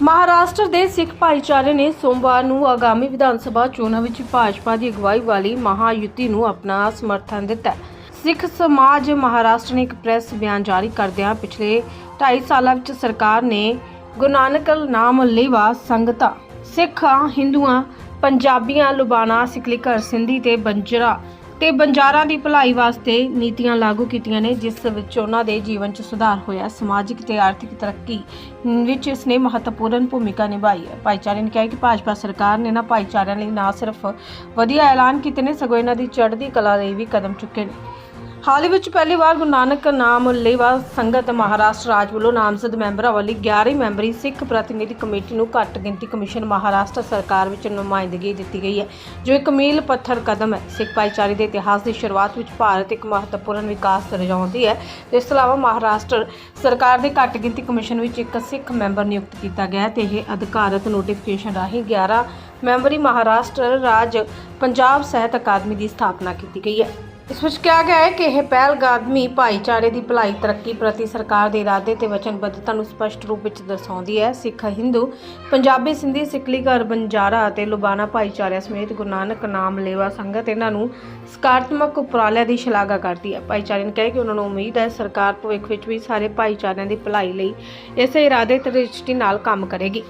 ਮਹਾਰਾਸ਼ਟਰ ਦੇ ਸਿੱਖ ਭਾਈਚਾਰੇ ਨੇ ਸੋਮਵਾਰ ਨੂੰ ਆਗਾਮੀ ਵਿਧਾਨ ਸਭਾ ਚੋਣਾਂ ਵਿੱਚ ਭਾਜਪਾ ਦੀ ਅਗਵਾਈ ਵਾਲੀ ਮਹਾਯੁਤੀ ਨੂੰ ਆਪਣਾ ਸਮਰਥਨ ਦਿੱਤਾ ਹੈ। ਸਿੱਖ ਸਮਾਜ ਮਹਾਰਾਸ਼ਟਰ ਨੇ ਇੱਕ ਪ੍ਰੈਸ ਬਿਆਨ ਜਾਰੀ ਕਰਦਿਆਂ ਪਿਛਲੇ 2.5 ਸਾਲਾਂ ਵਿੱਚ ਸਰਕਾਰ ਨੇ ਗੁਰੂ ਨਾਨਕ ਨਾਮ ਲੇਵਾ ਸੰਗਤਾਂ, ਸਿੱਖਾਂ, ਹਿੰਦੂਆਂ, ਪੰਜਾਬੀਆਂ, ਲੁਬਾਣਾ, ਸਿਕਲੀਕਰ, ਸਿੰਧੀ ਤੇ ਬੰਜਰਾ ਤੇ ਬੰਜਾਰਾਂ ਦੀ ਭਲਾਈ ਵਾਸਤੇ ਨੀਤੀਆਂ ਲਾਗੂ ਕੀਤੀਆਂ ਨੇ, ਜਿਸ ਵਿੱਚ ਉਹਨਾਂ ਦੇ ਜੀਵਨ 'ਚ ਸੁਧਾਰ ਹੋਇਆ। ਸਮਾਜਿਕ ਤੇ ਆਰਥਿਕ ਤਰੱਕੀ ਵਿੱਚ ਇਸ ਨੇ ਮਹੱਤਵਪੂਰਨ ਭੂਮਿਕਾ ਨਿਭਾਈ ਹੈ। ਭਾਈਚਾਰੇ ਨੇ ਕਿਹਾ ਕਿ ਭਾਜਪਾ ਸਰਕਾਰ ਨੇ ਨਾ ਭਾਈਚਾਰਿਆਂ ਲਈ ਨਾ ਸਿਰਫ ਵਧੀਆ ਐਲਾਨ ਕੀਤੇ ਨੇ, ਸਗੋਂ ਇਹਨਾਂ ਦੀ ਚੜ੍ਹਦੀ ਕਲਾ ਲਈ ਵੀ ਕਦਮ ਚੁੱਕੇ ਨੇ। ਹਾਲ ਹੀ ਵਿੱਚ ਪਹਿਲੀ ਵਾਰ ਗੁਰੂ ਨਾਨਕ ਨਾਮ ਲੇਵਾ ਸੰਗਤ ਮਹਾਰਾਸ਼ਟਰ ਰਾਜ ਵੱਲੋਂ ਨਾਮਜ਼ਦ ਮੈਂਬਰਾਂ ਵਾਲੀ 11 ਮੈਂਬਰੀ ਸਿੱਖ ਪ੍ਰਤੀਨਿਧੀ ਕਮੇਟੀ ਨੂੰ ਘੱਟ ਗਿਣਤੀ ਕਮਿਸ਼ਨ ਮਹਾਰਾਸ਼ਟਰ ਸਰਕਾਰ ਵਿੱਚ ਨੁਮਾਇੰਦਗੀ ਦਿੱਤੀ ਗਈ ਹੈ, ਜੋ ਇੱਕ ਮੀਲ ਪੱਥਰ ਕਦਮ ਹੈ। ਸਿੱਖ ਭਾਈਚਾਰੇ ਦੇ ਇਤਿਹਾਸ ਦੀ ਸ਼ੁਰੂਆਤ ਵਿੱਚ ਭਾਰਤ ਇੱਕ ਮਹੱਤਵਪੂਰਨ ਵਿਕਾਸ ਦਰਸਾਉਂਦੀ ਹੈ। ਇਸ ਤੋਂ ਇਲਾਵਾ ਮਹਾਰਾਸ਼ਟਰ ਸਰਕਾਰ ਦੇ ਘੱਟ ਗਿਣਤੀ ਕਮਿਸ਼ਨ ਵਿੱਚ ਇੱਕ ਸਿੱਖ ਮੈਂਬਰ ਨਿਯੁਕਤ ਕੀਤਾ ਗਿਆ ਹੈ ਤੇ ਇਹ ਅਧਿਕਾਰਤ ਨੋਟੀਫਿਕੇਸ਼ਨ ਰਾਹੀਂ 11 ਮੈਂਬਰੀ ਮਹਾਰਾਸ਼ਟਰ ਰਾਜ ਪੰਜਾਬ ਸਾਹਿਤ ਅਕਾਦਮੀ ਦੀ ਸਥਾਪਨਾ ਕੀਤੀ ਗਈ ਹੈ। ਇਸ ਵਿੱਚ ਕਿਹਾ ਗਿਆ ਹੈ ਕਿ ਇਹ ਪਹਿਲਗਾਦਮੀ ਭਾਈਚਾਰੇ ਦੀ ਭਲਾਈ ਤਰੱਕੀ ਪ੍ਰਤੀ ਸਰਕਾਰ ਦੇ ਇਰਾਦੇ ਤੇ ਵਚਨਬੱਧਤਾ ਨੂੰ ਸਪਸ਼ਟ ਰੂਪ ਵਿੱਚ ਦਰਸਾਉਂਦੀ ਹੈ। ਸਿੱਖ ਹਿੰਦੂ, ਪੰਜਾਬੀ, ਸਿੰਧੀ ਸਿਕਲੀਗਰ ਬੰਜਾਰਾ ਅਤੇ ਲੁਬਾਨਾ ਭਾਈਚਾਰਿਆਂ ਸਮੇਤ ਗੁਰੂ ਨਾਨਕ ਨਾਮ ਲੇਵਾ ਸੰਗਤ ਇਹਨਾਂ ਨੂੰ ਸਕਾਰਾਤਮਕ ਉਪਰਾਲਿਆਂ ਦੀ ਸ਼ਲਾਘਾ ਕਰਦੀ ਹੈ। ਭਾਈਚਾਰੇ ਨੇ ਕਿਹਾ ਕਿ ਉਹਨਾਂ ਨੂੰ ਉਮੀਦ ਹੈ ਸਰਕਾਰ ਭਵਿੱਖ ਵਿੱਚ ਵੀ ਸਾਰੇ ਭਾਈਚਾਰਿਆਂ ਦੀ ਭਲਾਈ ਲਈ ਇਸੇ ਇਰਾਦੇ ਤੇ ਦ੍ਰਿਸ਼ਟੀ ਨਾਲ ਕੰਮ ਕਰੇਗੀ।